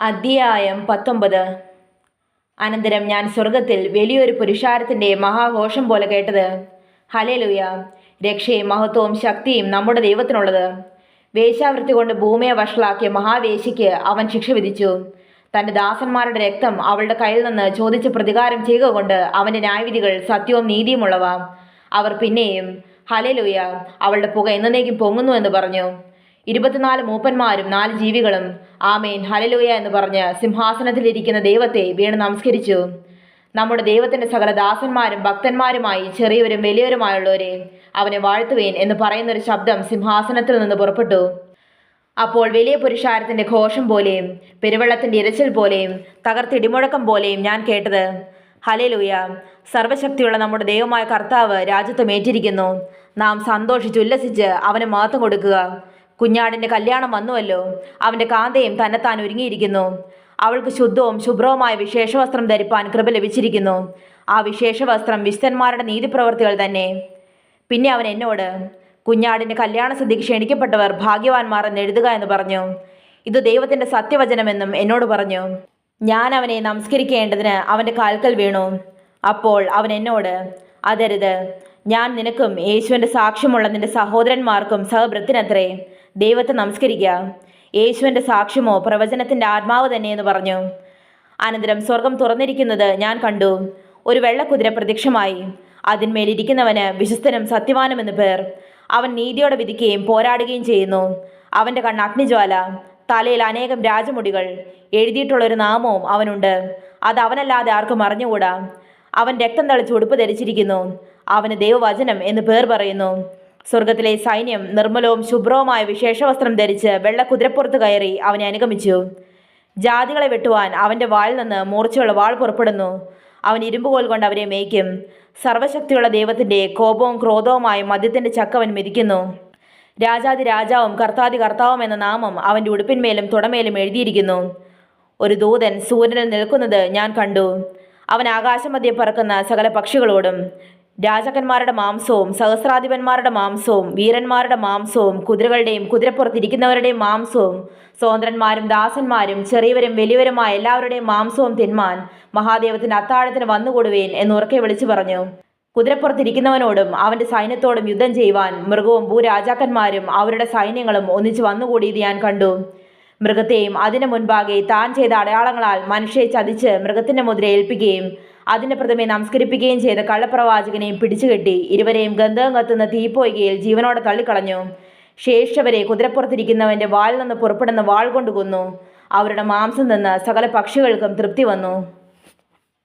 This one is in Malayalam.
അധ്യായം പത്തൊമ്പത്. അനന്തരം ഞാൻ സ്വർഗത്തിൽ വലിയൊരു പുരുഷാരത്തിന്റെ മഹാഘോഷം പോലെ കേട്ടത്. ഹലേലുയ രക്ഷയും മഹത്വവും ശക്തിയും നമ്മുടെ ദൈവത്തിനുള്ളത്. വേശ്യാവൃത്തി കൊണ്ട് ഭൂമിയെ വഷളാക്കിയ മഹാവേശിക്ക് അവൻ ശിക്ഷ വിധിച്ചു. തന്റെ ദാസന്മാരുടെ രക്തം അവളുടെ കയ്യിൽ നിന്ന് ചോദിച്ച് പ്രതികാരം ചെയ്യുക കൊണ്ട് അവന്റെ ന്യായവിധികൾ സത്യവും നീതിയുമുള്ളവ. അവർ പിന്നെയും ഹലേലുയ അവളുടെ പുക എന്നേക്കും പൊങ്ങുന്നു എന്ന് പറഞ്ഞു. ഇരുപത്തിനാല് മൂപ്പന്മാരും നാല് ജീവികളും. ആമേൻ. ഹലലൂയ എന്ന് പറഞ്ഞ് സിംഹാസനത്തിലിരിക്കുന്ന ദൈവത്തെ വീണ് നമസ്കരിച്ചു. നമ്മുടെ ദൈവത്തിന്റെ സകല ദാസന്മാരും ഭക്തന്മാരുമായി ചെറിയവരും വലിയവരുമായുള്ളവരെ അവനെ വാഴ്ത്തുവേൻ എന്ന് പറയുന്നൊരു ശബ്ദം സിംഹാസനത്തിൽ നിന്ന് പുറപ്പെട്ടു. അപ്പോൾ വലിയ പുരുഷാരത്തിന്റെ ഘോഷം പോലെയും പെരുവെള്ളത്തിന്റെ ഇരച്ചിൽ പോലെയും തകർത്തിടിമുഴക്കം പോലെയും ഞാൻ കേട്ടത്. ഹലേലൂയ സർവശക്തിയുള്ള നമ്മുടെ ദൈവമായ കർത്താവ് രാജ്യത്വം ഏറ്റിരിക്കുന്നു. നാം സന്തോഷിച്ചുല്ലസിച്ച് അവന് മഹത്വം കൊടുക്കുക. കുഞ്ഞാടിന്റെ കല്യാണം വന്നുവല്ലോ. അവന്റെ കാന്തയും തന്നെത്താൻ ഒരുങ്ങിയിരിക്കുന്നു. അവൾക്ക് ശുദ്ധവും ശുഭ്രവുമായ വിശേഷവസ്ത്രം ധരിപ്പാൻ കൃപ ലഭിച്ചിരിക്കുന്നു. ആ വിശേഷവസ്ത്രം വിശുദ്ധന്മാരുടെ നീതിപ്രവർത്തികൾ തന്നെ. പിന്നെ അവൻ എന്നോട് കുഞ്ഞാടിന്റെ കല്യാണ സദ്യക്ക് ക്ഷണിക്കപ്പെട്ടവർ ഭാഗ്യവാന്മാർ എന്ന് എഴുതുക എന്ന് പറഞ്ഞു. ഇത് ദൈവത്തിന്റെ സത്യവചനമെന്നും എന്നോട് പറഞ്ഞു. ഞാൻ അവനെ നമസ്കരിക്കേണ്ടതിന് അവന്റെ കാൽക്കൽ വീണു. അപ്പോൾ അവൻ എന്നോട് അതരുത്. ഞാൻ നിനക്കും യേശുവിന്റെ സാക്ഷ്യമുള്ള നിന്റെ സഹോദരന്മാർക്കും സഹഭൃത്തിനത്രേ ദൈവത്തെ നമസ്കരിക്കുക യേശുവിന്റെ സാക്ഷ്യമോ പ്രവചനത്തിന്റെ ആത്മാവ് തന്നെയെന്ന് പറഞ്ഞു. അനന്തരം സ്വർഗം തുറന്നിരിക്കുന്നത് ഞാൻ കണ്ടു. ഒരു വെള്ളക്കുതിര പ്രത്യക്ഷമായി. അതിന്മേലിരിക്കുന്നവന് വിശ്വസ്തനും സത്യവാനുമെന്ന് പേർ. അവൻ നീതിയോടെ വിധിക്കുകയും പോരാടുകയും ചെയ്യുന്നു. അവന്റെ കണ്ണ് അഗ്നിജ്വാല. തലയിൽ അനേകം രാജമുടികൾ. എഴുതിയിട്ടുള്ളൊരു നാമവും അവനുണ്ട്. അത് അവനല്ലാതെ ആർക്കും അറിഞ്ഞുകൂടാ. അവൻ രക്തം തളിച്ച് ഉടുപ്പ് ധരിച്ചിരിക്കുന്നു. അവന് ദൈവവചനം എന്ന് പേർ പറയുന്നു. സ്വർഗത്തിലെ സൈന്യം നിർമ്മലവും ശുഭ്രവുമായ വിശേഷവസ്ത്രം ധരിച്ച് വെള്ളക്കുതിരപ്പുറത്ത് കയറി അവനെ അനുഗമിച്ചു. ജാതികളെ വെട്ടുവാൻ അവന്റെ വായിൽ നിന്ന് മൂർച്ചയുള്ള വാൾ പുറപ്പെടുന്നു. അവൻ ഇരുമ്പുകോൽ കൊണ്ട് അവരെ മേയ്ക്കും. സർവശക്തിയുള്ള ദൈവത്തിന്റെ കോപവും ക്രോധവുമായ മദ്യത്തിന്റെ ചക്കവൻ മെതിക്കുന്നു. രാജാതി രാജാവും കർത്താതി കർത്താവും എന്ന നാമം അവന്റെ ഉടുപ്പിന്മേലും തുടമേലും എഴുതിയിരിക്കുന്നു. ഒരു ദൂതൻ സൂര്യനിൽ നിൽക്കുന്നത് ഞാൻ കണ്ടു. അവൻ ആകാശമധ്യെ പറക്കുന്ന സകല പക്ഷികളോടും രാജാക്കന്മാരുടെ മാംസവും സഹസ്രാധിപന്മാരുടെ മാംസവും വീരന്മാരുടെ മാംസവും കുതിരകളുടെയും കുതിരപ്പുറത്തിരിക്കുന്നവരുടെയും മാംസവും സ്വതന്ത്രന്മാരും ദാസന്മാരും ചെറിയവരും വലിയവരുമായ എല്ലാവരുടെയും മാംസവും തിന്മാൻ മഹാദേവത്തിന്റെ അത്താഴത്തിന് വന്നുകൂടുവേൻ എന്ന് ഉറക്കെ വിളിച്ചു പറഞ്ഞു. കുതിരപ്പുറത്തിരിക്കുന്നവനോടും അവന്റെ സൈന്യത്തോടും യുദ്ധം ചെയ്യുവാൻ മൃഗവും ഭൂരാജാക്കന്മാരും അവരുടെ സൈന്യങ്ങളും ഒന്നിച്ചു വന്നുകൂടിയത് ഞാൻ കണ്ടു. മൃഗത്തെയും അതിനു മുൻപാകെ താൻ ചെയ്ത അടയാളങ്ങളാൽ മനുഷ്യയെ ചതിച്ച് മൃഗത്തിന്റെ മുദ്ര ഏൽപ്പിക്കുകയും അതിന്റെ പ്രതിമയെ നമസ്കരിപ്പിക്കുകയും ചെയ്ത കള്ളപ്രവാചകനെയും പിടിച്ചുകെട്ടി ഇരുവരെയും ഗന്ധകം കത്തുന്ന തീപ്പോയികയിൽ ജീവനോടെ തള്ളിക്കളഞ്ഞു. ശേഷവരെ കുതിരപ്പുറത്തിരിക്കുന്നവന്റെ വാൽ നിന്ന് പുറപ്പെടുന്ന വാൾ കൊണ്ട് കൊന്നു. അവരുടെ മാംസം നിന്ന് സകല പക്ഷികൾക്കും തൃപ്തി വന്നു.